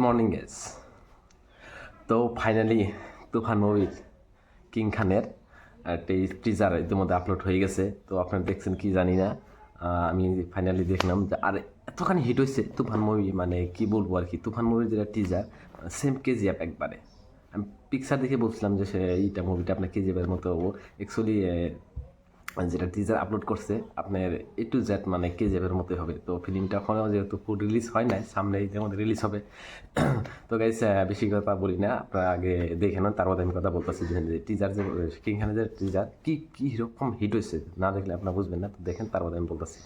Morning guys তো finally Toofan মুভির king খানের একটা টিজার ইতিমধ্যে আপলোড হয়ে গেছে। তো আপনারা দেখছেন কি জানি না। আমি ফাইনালি দেখলাম যে, আর, এতখানি হিট হয়েছে তুফান মুভি মানে কি বলব আর কি? তুফান মুভির যেটা টিজার সেম কেজিএফ একবারে। আমি পিকচার দেখে বলছিলাম যে, সে এইটা মুভিটা আপনার কেজিএফের মতো অ্যাকচুয়ালি যেটা টিজার আপলোড করছে, আপনার এ টু জেড মানে কে কেজিএফের মতোই হবে। তো ফিল্মটা এখনও যেহেতু ফুল রিলিজ হয় নাই সামনে মধ্যে রিলিজ হবে। তো গাইস বেশি কথা বলি না, আপনারা আগে দেখে নেন তার মধ্যে আমি কথা বলতেছি। যে টিজার যে কিংখানে যে টিজার কি, কী রকম হিট হয়েছে, না দেখলে আপনারা বুঝবেন না, তো দেখেন তার মধ্যে আমি বলতেছি।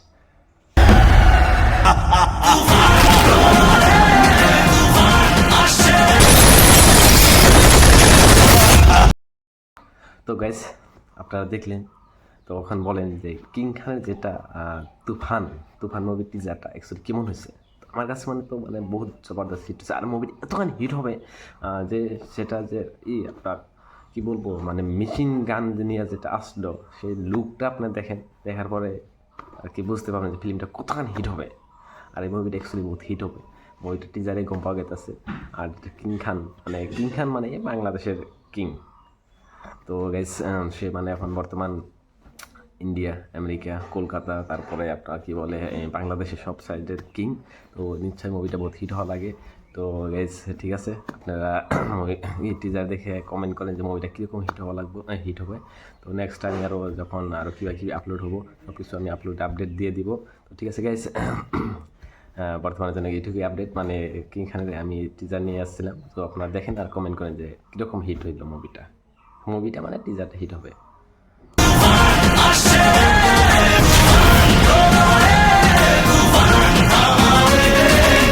তো গাইস আপনারা দেখলেন তো ওখানে বলেন যে কিং খানের যেটা তুফান তুফান মুভির টিজারটা অ্যাকচুয়ালি কেমন হয়েছে? আমার কাছে মানে তো মানে বহুত জবরদস্ত হিট হয়েছে। আর মুভির এতখানি হিট হবে যে সেটা যে, ই, আপনার কি বলব মানে মেশিন গান নিয়ে যেটা আসলো, সেই লুকটা আপনি দেখেন, দেখার পরে আর কি বুঝতে পারবেন যে ফিল্মটা কতখানি হিট হবে। আর এই মুভিটা অ্যাকচুয়ালি বহুত হিট হবে। মুভিটা টিজারে গম পাওয়া গেছে। আর কিং খান মানে কিং খান মানে বাংলাদেশের কিং তো গাইস সে মানে এখন বর্তমান ইন্ডিয়া, আমেরিকা, কলকাতা, তারপরে আপনার কি বলে বাংলাদেশের সব সাইডের কিং। তো নিশ্চয়ই মুভিটা বহুত হিট হওয়া লাগে। তো গাইস ঠিক আছে? আপনারা এই টিজার দেখে কমেন্ট করেন যে মুভিটা কীরকম হিট হওয়া লাগবে হিট হবে। তো নেক্সট টাইম আরও যখন আরও কীভাবে কী আপলোড হব সব কিছু আমি আপলোড আপডেট দিয়ে দিব। তো ঠিক আছে গাইস বর্তমানে জন্য এইটুকুই আপডেট মানে কিংখানে আমি টিজার নিয়ে আসছিলাম। তো আপনারা দেখেন আর কমেন্ট করেন যে কীরকম হিট হইল মুভিটা মুভিটা মানে টিজারটা হিট হবে।